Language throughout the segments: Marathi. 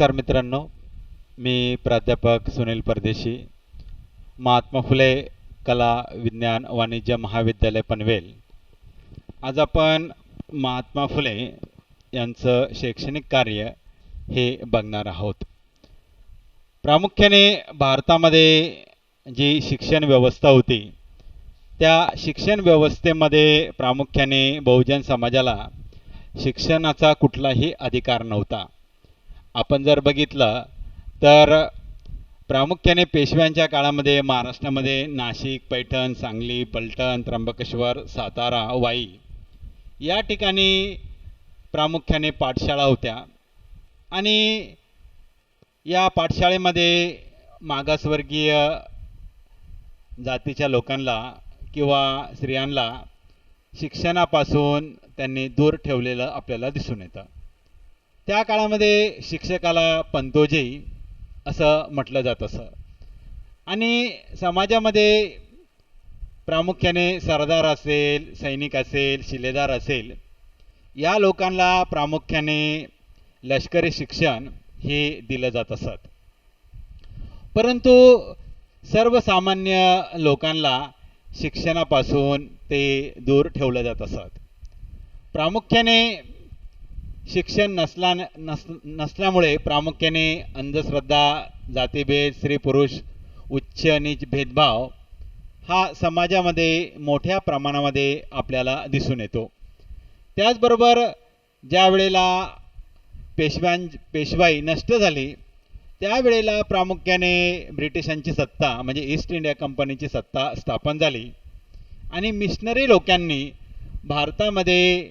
नमस्कार मित्रांनो मी प्राध्यापक सुनील परदेशी महात्मा फुले कला विज्ञान वाणिज्य महाविद्यालय पनवेल. आज आपण महात्मा फुले यांचं शैक्षणिक कार्य हे बघणार आहोत. प्रामुख्याने भारतामध्ये जी शिक्षण व्यवस्था होती त्या शिक्षण व्यवस्थेमध्ये प्रामुख्याने बहुजन समाजाला शिक्षणाचा कुठलाही अधिकार नव्हता. आपण जर बघितलं तर प्रामुख्याने पेशव्यांच्या काळामध्ये महाराष्ट्रामध्ये नाशिक पैठण सांगली पलटण त्र्यंबकेश्वर सातारा वाई या ठिकाणी प्रामुख्याने पाठशाळा होत्या. आणि या पाठशाळेमध्ये मागासवर्गीय जातीच्या लोकांना किंवा स्त्रियांना शिक्षणापासून त्यांनी दूर ठेवलेलं आपल्याला दिसून येतं. त्या काळामध्ये शिक्षकाला पंतोजी असं म्हटलं जात असं. आणि समाजामध्ये प्रामुख्याने सरदार असेल सैनिक असेल शिलेदार असेल या लोकांना प्रामुख्याने लष्करी शिक्षण हे दिलं जात असत. परंतु सर्वसामान्य लोकांना शिक्षणापासून ते दूर ठेवलं जात असत. प्रामुख्याने शिक्षण नसला नस नसल्यामुळे प्रामुख्याने अंधश्रद्धा जातीभेद स्त्री पुरुष उच्च नीच भेदभाव हा समाजामध्ये मोठ्या प्रमाणामध्ये आपल्याला दिसून येतो. त्याचबरोबर ज्या वेळेला पेशव्यां पेशवाई नष्ट झाली त्यावेळेला प्रामुख्याने ब्रिटिशांची सत्ता म्हणजे ईस्ट इंडिया कंपनीची सत्ता स्थापन झाली. आणि मिशनरी लोकांनी भारतामध्ये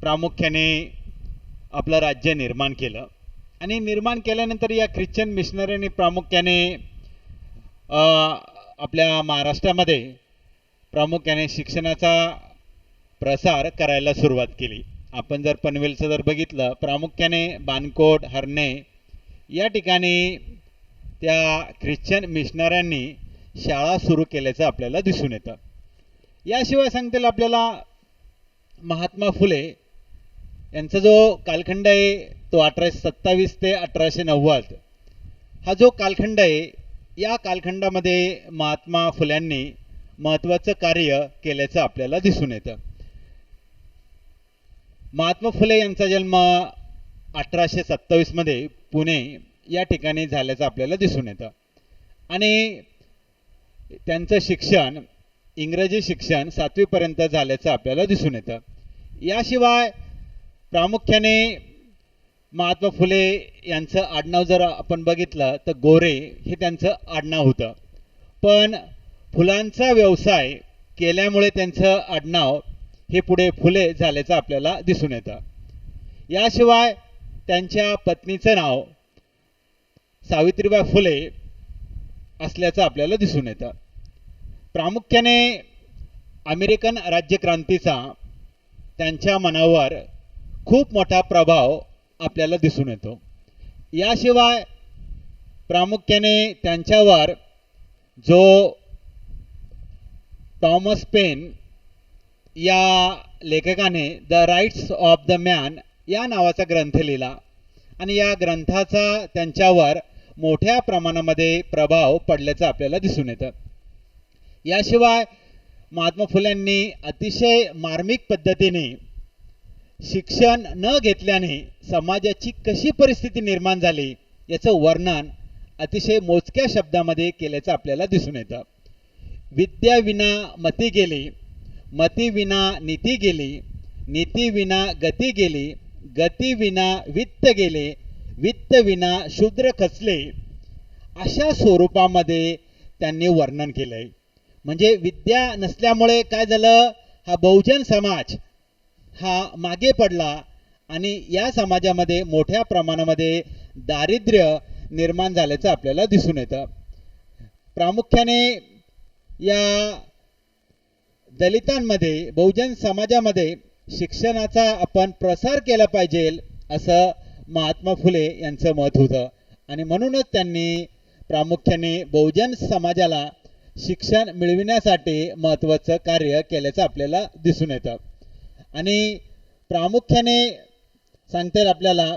प्रामुख्याने आपलं राज्य निर्माण केलं. आणि निर्माण केल्यानंतर या ख्रिश्चन मिशनरीने प्रामुख्याने आपल्या महाराष्ट्रामध्ये प्रामुख्याने शिक्षणाचा प्रसार करायला सुरुवात केली. आपण जर पनवेलचं जर बघितलं प्रामुख्याने बानकोट हरणे या ठिकाणी त्या ख्रिश्चन मिशनऱ्यांनी शाळा सुरू केल्याचं आपल्याला दिसून येतं. याशिवाय सांगतील आपल्याला महात्मा फुले यांचा जो कालखंड आहे तो अठराशे सत्तावीस ते अठराशे नव्वद. हा जो कालखंड आहे या कालखंडामध्ये महात्मा फुल्यांनी महत्त्वाचं कार्य केल्याचं आपल्याला दिसून येतं. महात्मा फुले यांचा जन्म अठराशे सत्तावीसमध्ये पुणे या ठिकाणी झाल्याचं आपल्याला दिसून येतं. आणि त्यांचं शिक्षण इंग्रजी शिक्षण सातवीपर्यंत झाल्याचं आपल्याला दिसून येतं. याशिवाय प्रामुख्याने महात्मा फुले यांचं आडनाव जर आपण बघितलं तर गोरे हे त्यांचं आडनाव होतं. पण फुलांचा व्यवसाय केल्यामुळे त्यांचं आडनाव हे पुढे फुले झाल्याचं आपल्याला दिसून येतं. याशिवाय त्यांच्या पत्नीचं नाव सावित्रीबाई फुले असल्याचं आपल्याला दिसून येतं. प्रामुख्याने अमेरिकन राज्यक्रांतीचा त्यांच्या मनावर खूप मोठा प्रभाव आपल्याला दिसून येतो. याशिवाय प्रामुख्याने त्यांच्यावर जो टॉमस पेन या लेखकाने the rights of the man या नावाचा ग्रंथ लिहिला आणि या ग्रंथाचा त्यांच्यावर मोठ्या प्रमाणामध्ये प्रभाव पडल्याचं आपल्याला दिसून येतं. याशिवाय महात्मा फुल्यांनी अतिशय मार्मिक पद्धतीने शिक्षण न घेतल्याने समाजाची कशी परिस्थिती निर्माण झाली याचं वर्णन अतिशय मोजक्या शब्दामध्ये केल्याचं आपल्याला दिसून येतं. विद्या विना मती गेली मती विना नीती गेली नीती विना गती गेली गती विना वित्त गेले वित्तविना शूद्र खचले अशा स्वरूपामध्ये त्यांनी वर्णन केलंय. म्हणजे विद्या नसल्यामुळे काय झालं? हा बहुजन समाज हा मागे पडला आणि या समाजामध्ये मोठ्या प्रमाणामध्ये दारिद्र्य निर्माण झाल्याचं आपल्याला दिसून येतं. प्रामुख्याने या दलितांमध्ये बहुजन समाजामध्ये शिक्षणाचा आपण प्रसार केला पाहिजे असं महात्मा फुले यांचं मत होतं. आणि म्हणूनच त्यांनी प्रामुख्याने बहुजन समाजाला शिक्षण मिळविण्यासाठी महत्त्वाचं कार्य केल्याचं आपल्याला दिसून येतं. आणि प्रामुख्याने सांगता येईल आपल्याला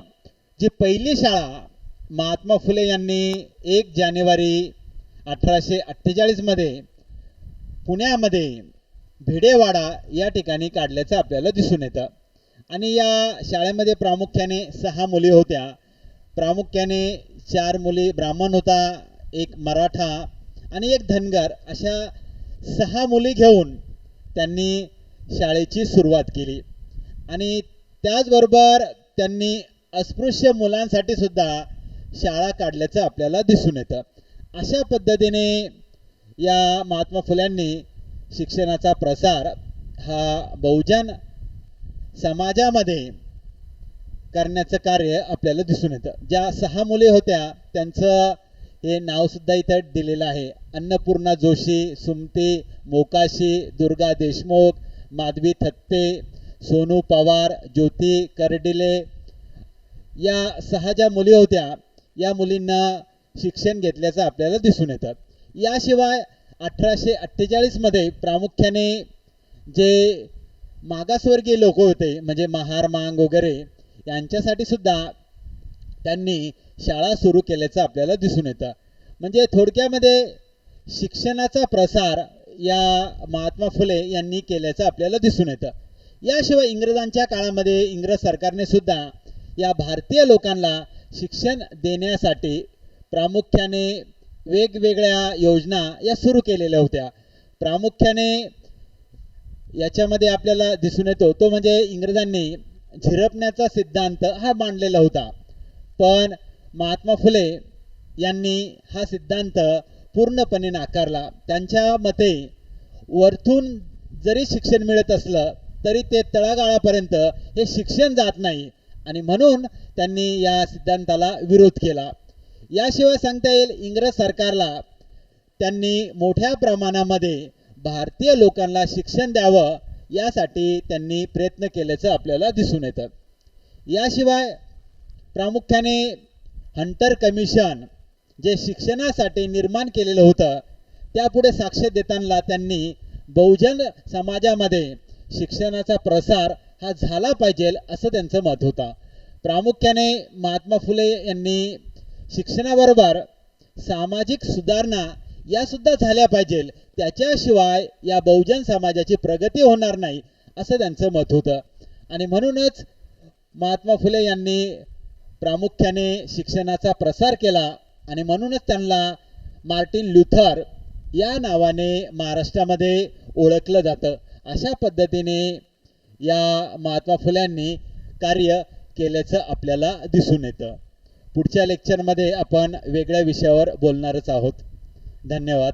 जी पहिली शाळा महात्मा फुले यांनी एक जानेवारी अठराशे अठ्ठेचाळीसमध्ये पुण्यामध्ये भिडेवाडा या ठिकाणी काढल्याचं आपल्याला दिसून येतं. आणि या शाळेमध्ये प्रामुख्याने सहा मुली होत्या. प्रामुख्याने चार मुली ब्राह्मण होता एक मराठा आणि एक धनगर. अशा सहा मुली घेऊन त्यांनी शाळेची सुरुवात केली. आणि त्याचबरोबर त्यांनी अस्पृश्य मुलांसाठी सुद्धा शाळा काढल्याचं आपल्याला दिसून येतं. अशा पद्धतीने या महात्मा फुल्यांनी शिक्षणाचा प्रसार हा बहुजन समाजामध्ये करण्याचं कार्य आपल्याला दिसून येतं. ज्या सहा मुली होत्या त्यांचं हे नावसुद्धा इथं दिलेलं आहे. अन्नपूर्णा जोशी सुमती मोकाशी दुर्गा देशमुख माधवी थत्ते सोनू पवार ज्योती करडिले या सहा ज्या मुली होत्या या मुलींना शिक्षण घेतल्याचं आपल्याला दिसून येतं. याशिवाय अठराशे अठ्ठेचाळीसमध्ये प्रामुख्याने जे मागासवर्गीय लोक होते म्हणजे महार मांग वगैरे यांच्यासाठी सुद्धा त्यांनी शाळा सुरू केल्याचं आपल्याला दिसून येतं. म्हणजे थोडक्यामध्ये शिक्षणाचा प्रसार या महात्मा फुले यांनी केल्याचं आपल्याला दिसून येतं. याशिवाय इंग्रजांच्या काळामध्ये इंग्रज सरकारने सुद्धा या भारतीय लोकांना शिक्षण देण्यासाठी प्रामुख्याने वेगवेगळ्या योजना या सुरू केलेल्या होत्या. प्रामुख्याने याच्यामध्ये आपल्याला दिसून येतो तो म्हणजे इंग्रजांनी झिरपण्याचा सिद्धांत हा मांडलेला होता. पण महात्मा फुले यांनी हा सिद्धांत पूर्णपणे नाकारला. त्यांच्या मते वरतून जरी शिक्षण मिळत असलं तरी ते तळागाळापर्यंत हे शिक्षण जात नाही. आणि म्हणून त्यांनी या सिद्धांताला विरोध केला. याशिवाय सांगता येईल इंग्रज सरकारला त्यांनी मोठ्या प्रमाणामध्ये भारतीय लोकांना शिक्षण द्यावं यासाठी त्यांनी प्रयत्न केल्याचं आपल्याला दिसून येतं. याशिवाय प्रामुख्याने हंटर कमिशन जे शिक्षणासाठी निर्माण केलेलं होतं त्यापुढे साक्ष देताना त्यांनी बहुजन समाजामध्ये शिक्षणाचा प्रसार हा झाला पाहिजे असं त्यांचं मत होतं. प्रामुख्याने महात्मा फुले यांनी शिक्षणाबरोबर सामाजिक सुधारणा या सुद्धा झाल्या पाहिजे त्याच्याशिवाय या बहुजन समाजाची प्रगती होणार नाही असं त्यांचं मत होतं. आणि म्हणूनच महात्मा फुले यांनी प्रामुख्याने शिक्षणाचा प्रसार केला. आणि म्हणूनच त्यांना मार्टिन लुथर या नावाने महाराष्ट्रामध्ये ओळखलं जातं. अशा पद्धतीने या महात्मा फुल्यांनी कार्य केल्याचं आपल्याला दिसून येतं. पुढच्या लेक्चरमध्ये आपण वेगळ्या विषयावर बोलणारच आहोत. धन्यवाद.